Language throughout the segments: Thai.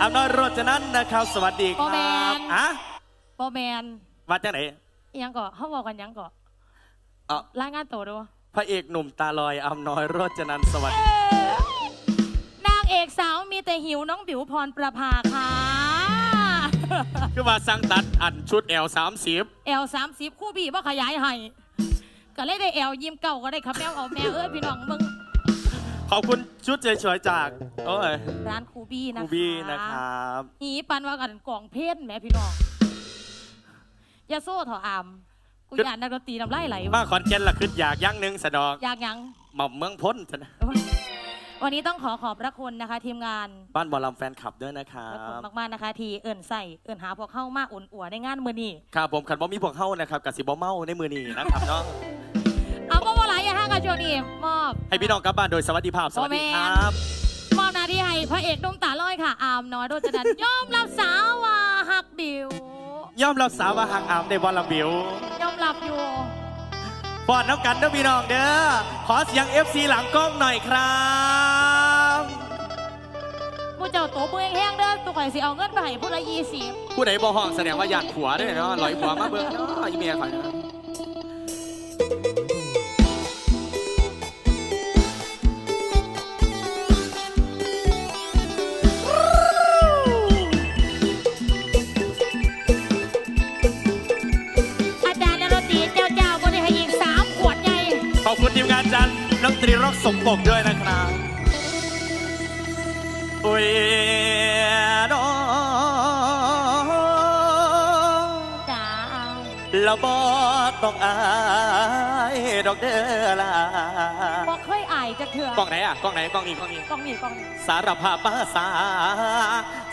อำน้อยโรจนั้นนะครับ สวัสดีคโอแมรับนอะบอแมนมาจากไหน อิหยังก่อเขาบอกกันหยังก่อเอ่อรายงานตัวดูพระเอกหนุ่มตาลอยอำน้อยโรจนันสวัสดี นางเอกสาวมีแต่หิวน้องบิวพรประภาค่ะคือว่าสั่งตัดอันชุดแอลสามสิบเอลสามสิบคู่บีว่าขยายให้ก็เลยได้เอลยิ้มเก่าก็ได้ครับแมวเอาแม่เอ้ยพี่น้องมึง ขอบคุณชุดสวยๆจากโอ้ยร้านคูบี้นะคูคะบี้นะครับหีปันว่ากันกล่องเพชรแหม่พี่น้องอย่าโซ่เถอะอามกูอยากนักดนตรีน้ำไล่ไหลมาขอนแก่นละขึ้นอยากอย่างหนึ่งสะดอกอยากหยัง หม่อมเมืองพ้นซะนะวันนี้ต้องขอขอบพระคุณนะคะ ทีมงานบ้านบอลำแฟนคลับด้วยนะครัขอบคุณบ มากๆนะคะ ที่เอิ่นใส่เอิ่นหาพวกเข้ามาอุ่นอัวในงานมือนี้ ครับผมขันบ่มีพวกเฮ้านะครับกับสิบ่เมาในมือนี้นะครับเนาะเอาก็ ว่าหลายอย่างห้ากันโจนี่มอบให้พี่น้องกลับบ้านโดยสวัสดิภาพสวัสดีครับ มอบหน้าที่ให้พระเอกนุ่มตาลอยค่ะ อามน้อยโดยจะดันยอมรับสาวว่าหักบิวยอมรับสาวว่าห่างอามในบอลลำบิวยอมรับอยู่ฟอนน้ำกันเด้อพี่น้องเด้อขอเสียง FC หลังกล้องหน่อยครับมูเจ้าโตเมืองแห้งเด้อตัวข่อยสิเอาเงินไปให้ผู้ละยี่สิบผู้ใดบ่ห้องแสดงว่าอยากผัวเด้วยเนาะลอยผัวมาเบิ่งเนาะอีเมียข่อยนะ มบกด้วยนะครับอุ้ยน้องจ้าละบอต้องอายดอกเด้อล่ะบอกเคยอายจะเถื่อกล้องไหนอะกล้องไหนกล้องนี้กล้องนี้กล้องนี้กล้องนี้สารภาพภาษา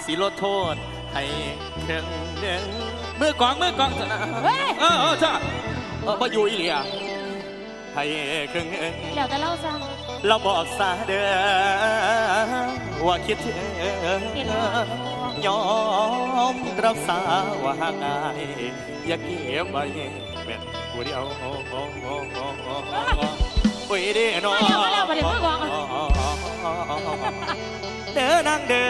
สิลดโทษ ให้เครื่องหนึ่งมือกองมือกองเถอะนะเฮ้ย เออเออจ้าเออมาอยู่อีเหลียให้เครื่องหนึ่ง แล้วแต่เล่าซะ เราบอกซาเด้อว่าคิดถึงเห็นว่ายอมรับสาว่าหางอายอย่าเก็บไว้เป็นผู้เดียวโอ้ยเด้อน้องมาแล้วมาแล้วมาแล้วมือกองเด้อนางเด้อ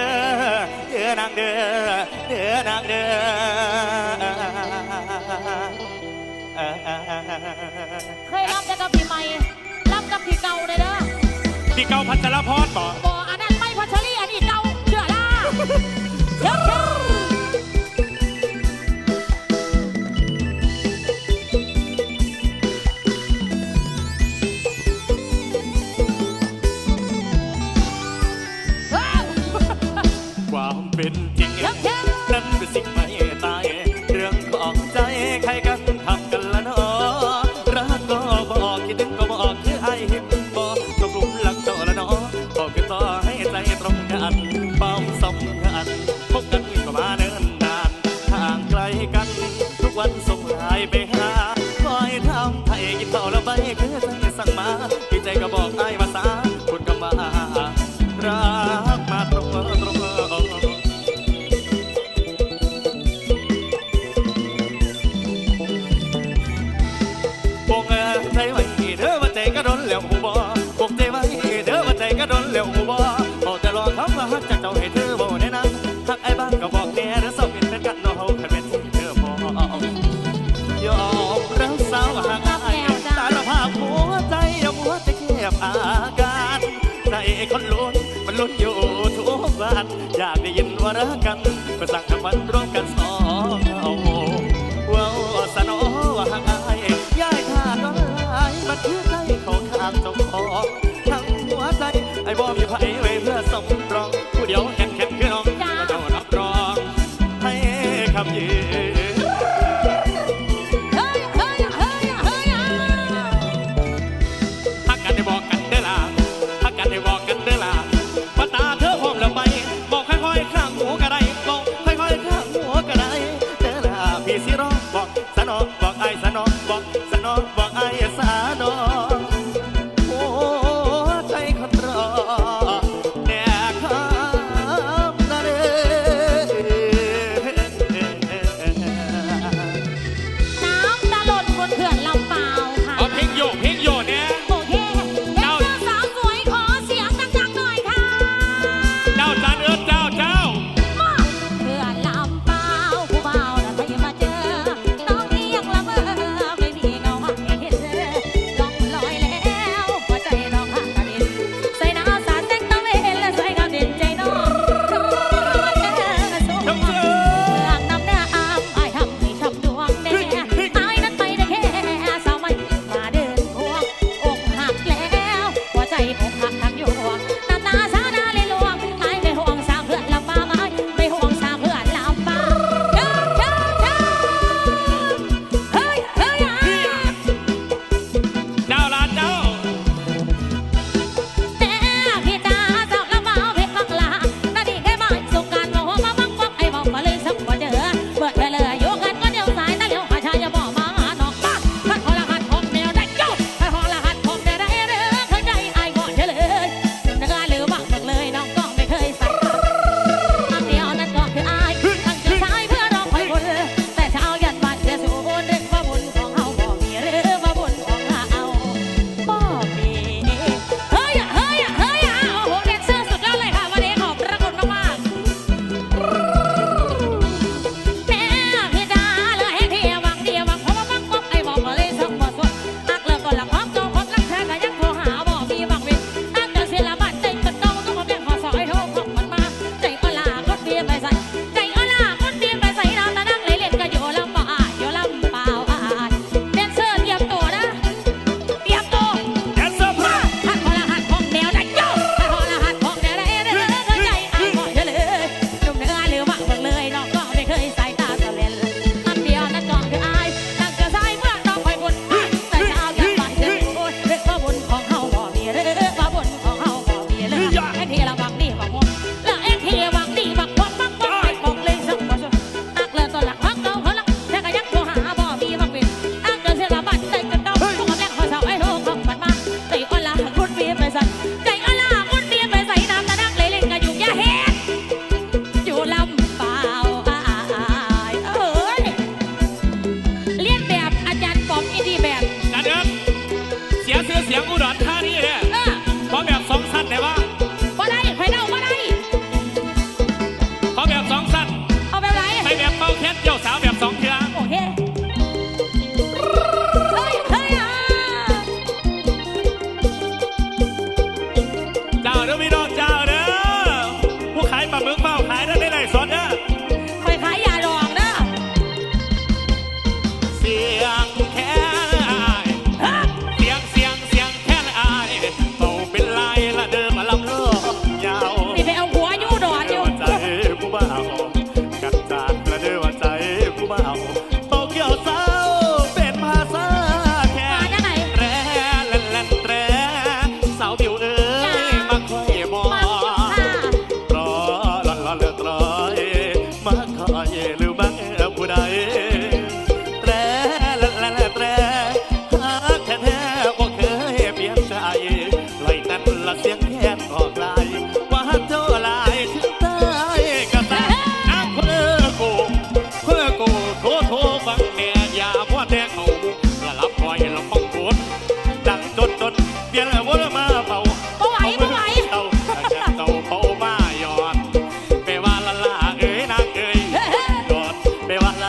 เด้อนางเด้อเด้อนางเด้อเคยรับแต่กับพี่ใหม่รับกับพี่เก่าเลยเด้อ พี่เก่าพัชรพรบอกบออันนั้นไม่พัชรีอันนี้เก่าเชื่อล่ะเชื่อเชื่อว้าวความเป็นจริงเชื่อเชื่อนั้ มันลุ้นอยู่ทุกวันอยากได้ยินว่ารักกันก็สั่งทำวันร้องกัน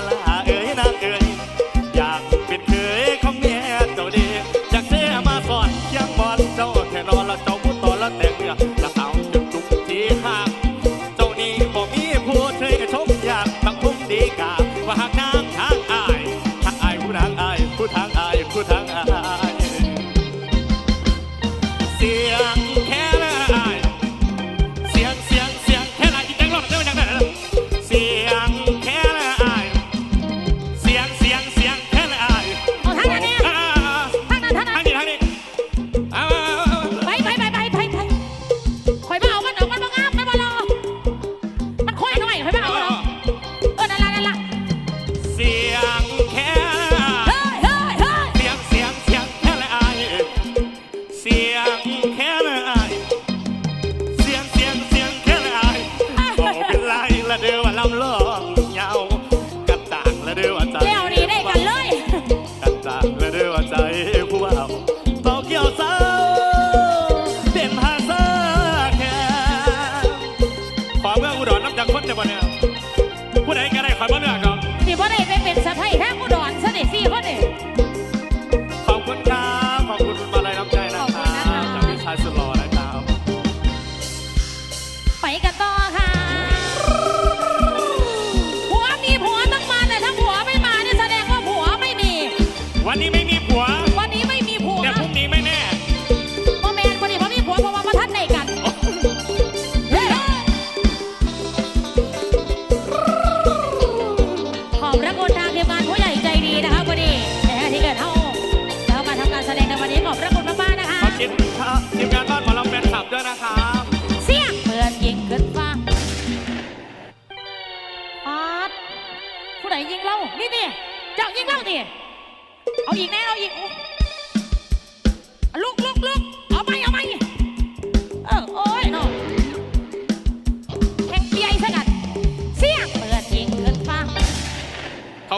la la. บ่เนี่ยครับ สิบ่ได้ไปเป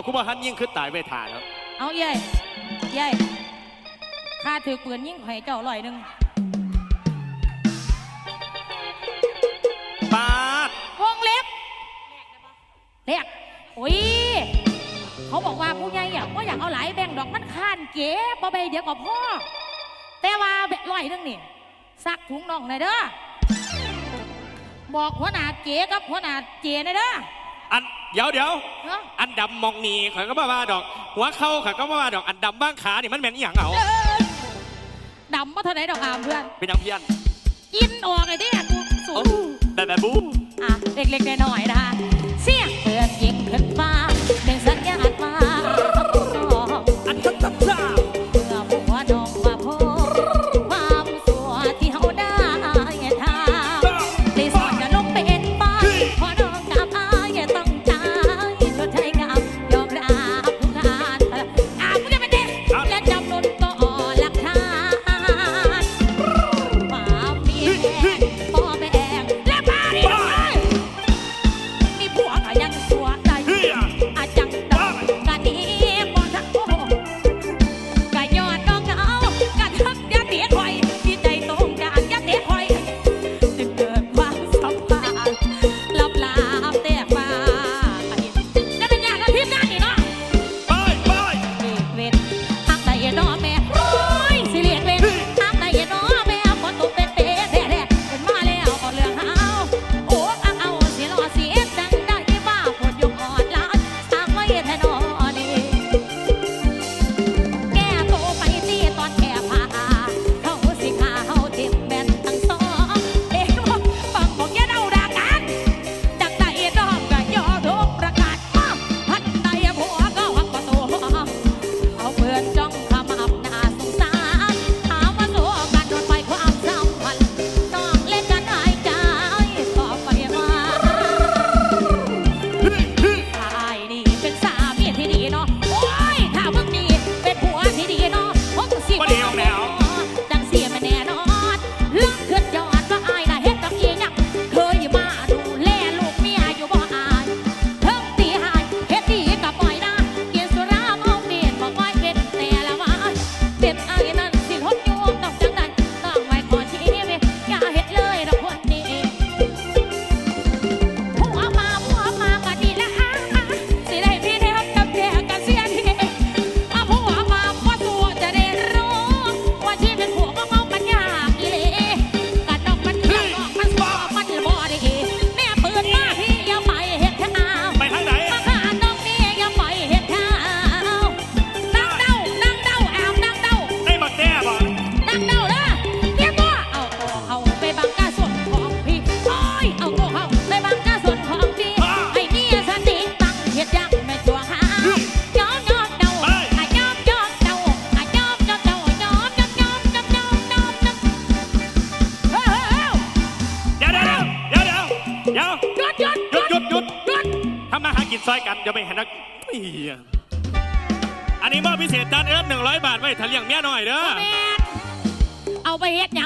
าคุบฮันยิ่งขึ้นตายไปถ่ายแล้วเอาเย่ยเย่ข้าถือปืนยิ่งไข่เจ้าลอยหนึ่งปาดวงเล็บเรียกโอ้ยเขาบอกว่าผู้ใหญ่อะว่าอยากเอาหลายแบ่งดอกมันข้านเก๋บ่ไปเดี๋ยวก็พ่อแต่ว่าแบบร้อยหนึงนี่ซักถุงน่องหน่อยเด้อบอกหัวหน้าเก๋กับหัวหน้าเจหน่อยเด้อ อันเดี๋ยวเดี๋ยวเนาะอันดำมองนีข่อยก็บ่ว่าดอก หัวเข้าข่อยก็บ่ว่าดอกอันดำบ้างขานี่มันแม่นอหย่างเอาเออดำมาเท่าไหร่ดอกอามเพื่อนเป็นหยังเพี้ยนอินออกเลยดิกูสูโอ้งแบบแบบบูอะเล็กๆน้อยๆนะคะเสียงเปิดยิงขึ้นฟ้าเป็นสัญญาณ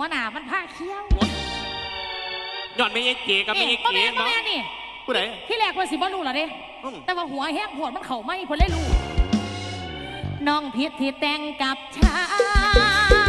หัวหนามันผ้าเขี้ยวหย้อนไม่ยัยเก๋กับไม่ยัยเก๋เนาะแม่แม่ผู้ใด ที่แรกคนสิบ่รู้หรอเด้ อืแต่ว่าหัวแห้งหดมันเข่าไหมเคนเลยรู้น้องผิดที่แต่งกับชาย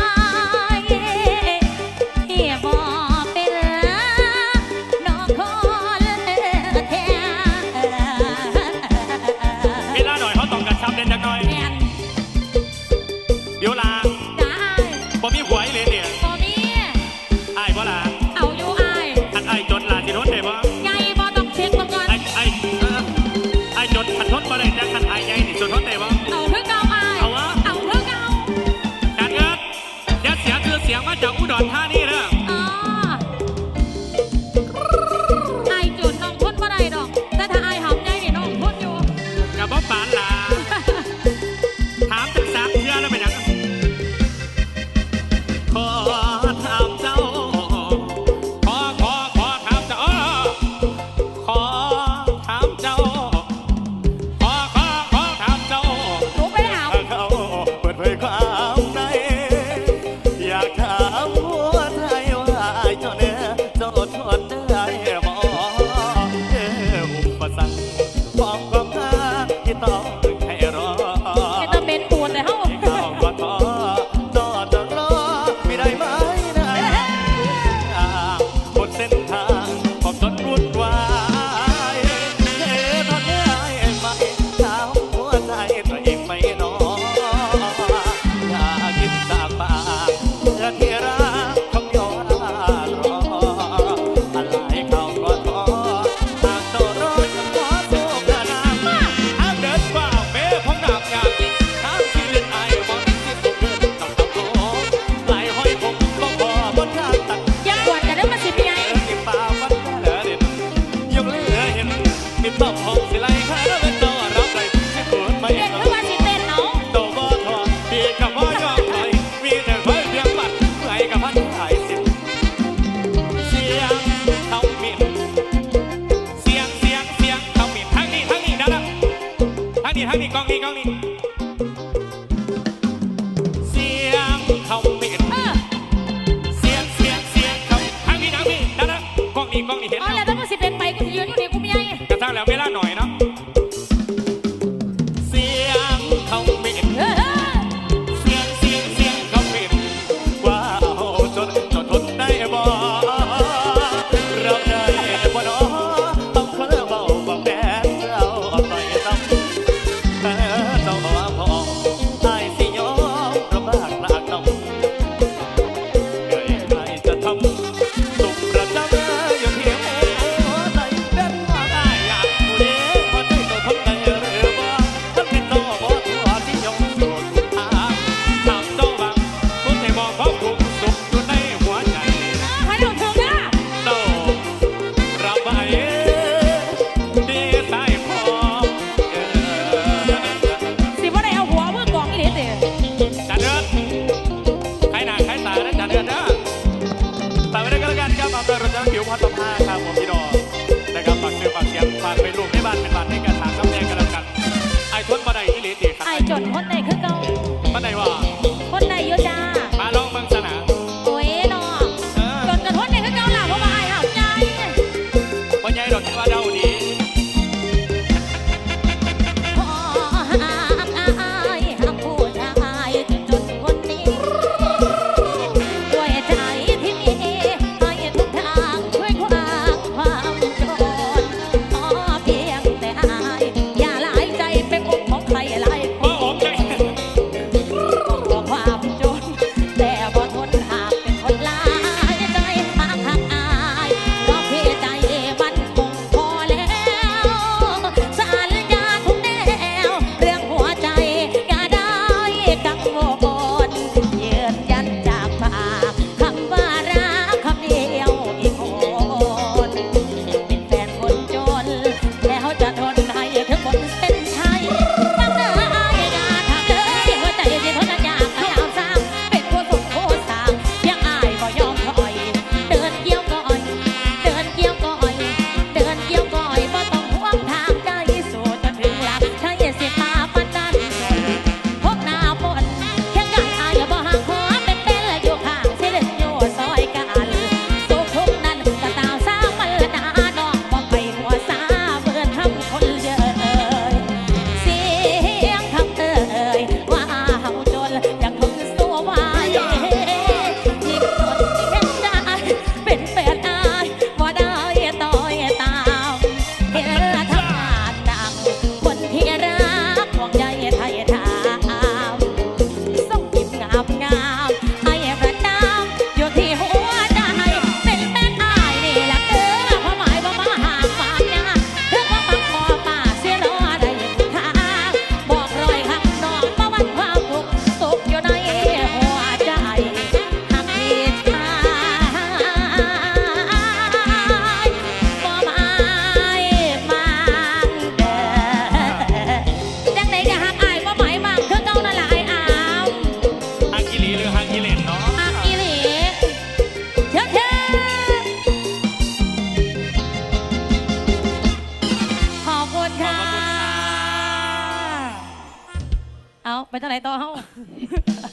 ไปทางไหนต่อเฮา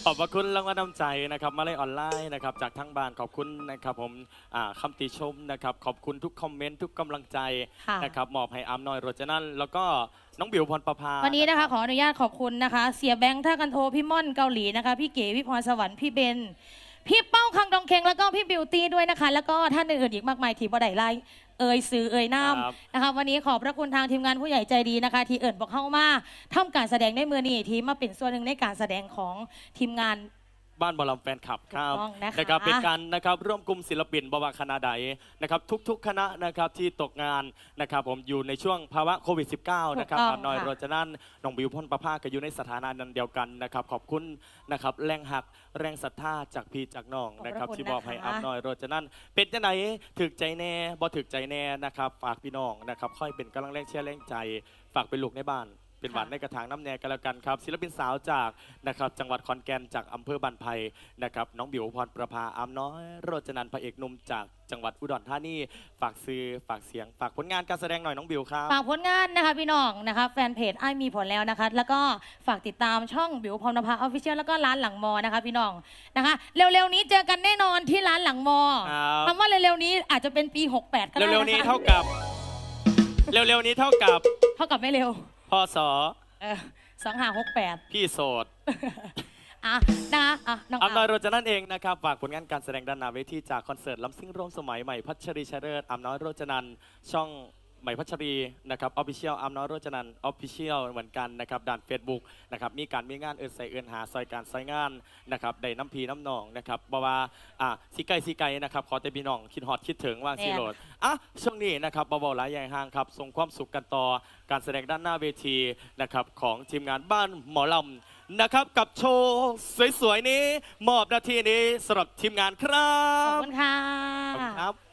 ขอบพระคุณรางวัลน้ำใจนะครับ มาเลยออนไลน์นะครับ จากทั้งบ้านขอบคุณนะครับผมอ่าคำติชมนะครับ ขอบคุณทุกคอมเมนต์ทุกกำลังใจค่ะ นะครับมอบให้อามน้อยโรจนันแล้วก็น้องบิวพรประภาวันนี้นะคะขออนุญาตขอบคุณนะคะ เสียแบงค์ท่ากันโทพี่ม่อนเกาหลีนะคะ พี่เก๋พี่พรสวรรค์พี่เบน พี่เป้าคังดองเคงแล้วก็พี่บิวตี้ด้วยนะคะ แล้วก็ท่านอื่นๆอีกมากมายที่บ่ได้ไล่ เอ่ยสื่อเอ่ยน้ครับำนะคะวันนี้ขอบพระคุณทางทีมงานผู้ใหญ่ใจดีนะคะ ที่เอิ่นบอกเข้ามาทำการแสดงในมือนี้ที่มาเป็นส่วนหนึ่งในการแสดงของทีมงาน บ้านบอลำแฟนคลับครับถูกต้องนะคะนะครับเป็นการนะครับร่วมกลุ่มศิลปินบวาคณะใดนะครับทุกๆ คณะนะครับที่ตกงานนะครับผมอยู่ในช่วงภาวะโควิด -19 นะครับถูกต้องอามน้อยค่ะ โรจนันน้องบิวพรประภาก็อยู่ในสถานะนั้นเดียวกันนะครับขอบคุณนะครับแรงหักแรงศรัทธาจากพี่จากน้องนะครับขอบพระคุณที่บอกให้นะคะ อามน้อยโรจนันเป็นจังไหนถึกใจแน่บ่ถึกใจแน่นะครับฝากพี่น้องนะครับค่อยเป็นกำลังแรงเชียร์แรงใจ ฝากเป็นลูกในบ้าน เป็นหวานในกระถางน้ำแนกันแล้วกันครับ ศิลปินสาวจากนะครับจังหวัดขอนแก่นจากอำเภอบันไพนะครับน้องบิวพรประภาอามน้อยโรจนันท์พระเอกหนุ่มจากจังหวัดอุดรธานีฝากซื้อฝากเสียง ฝากผลงานการแสดงหน่อยน้องบิวครับ ฝากผลงานนะคะพี่น้องนะคะแฟนเพจไอ้ายมีผลแล้วนะคะ แล้วก็ฝากติดตามช่องบิวพรณภาออฟฟิเชียลแล้วก็ร้านหลังมอนะคะพี่น้องนะคะ เร็วๆนี้เจอกันแน่นอนที่ร้านหลังมอครับ คำว่าเร็วๆนี้อาจจะเป็นปี 68 ก็ได้ะคะเร็วๆนี้เท่ากับ เร็วๆนี้เท่ากับ เท่ากับไม่เร็ว พศเออสองห้าหกแปดพี่โสดอะนะคะอะน้องอามน้อยอาโรจนันท์เองนะครับฝากผลงานการแสดงด้านหน้าเวทีจากคอนเสิร์ตลำซิ่งร่วมสมัยใหม่พัชรีชยเริศอามน้อยโรจนันท์ช่อง ใหม่พัชรีนะครับออฟฟิเชียลอามน้อยโรจนันท์ออฟฟิเชียลเหมือนกันนะครับด่าน Facebook นะครับมีการมีงานเอินใส่เอินหาซอยการซอยงานนะครับได้น้ำพีน้ำหนองนะครับบว่าอะสีไก่สีไก่นะครับขอแต่พี่น้องคิดฮอดคิดถึงว่างสีโหลดอะช่วงนี้นะครับเบาๆหลายอย่างห่างครับส่งความสุขกันต่อการแสดงด้านหน้าเวทีนะครับของทีมงานบ้านหมอลำนะครับกับโชว์สวยๆนี้มอบหน้าที่นี้สำหรับทีมงานครัขอบบคุณค่ะ ขอบคุณครับ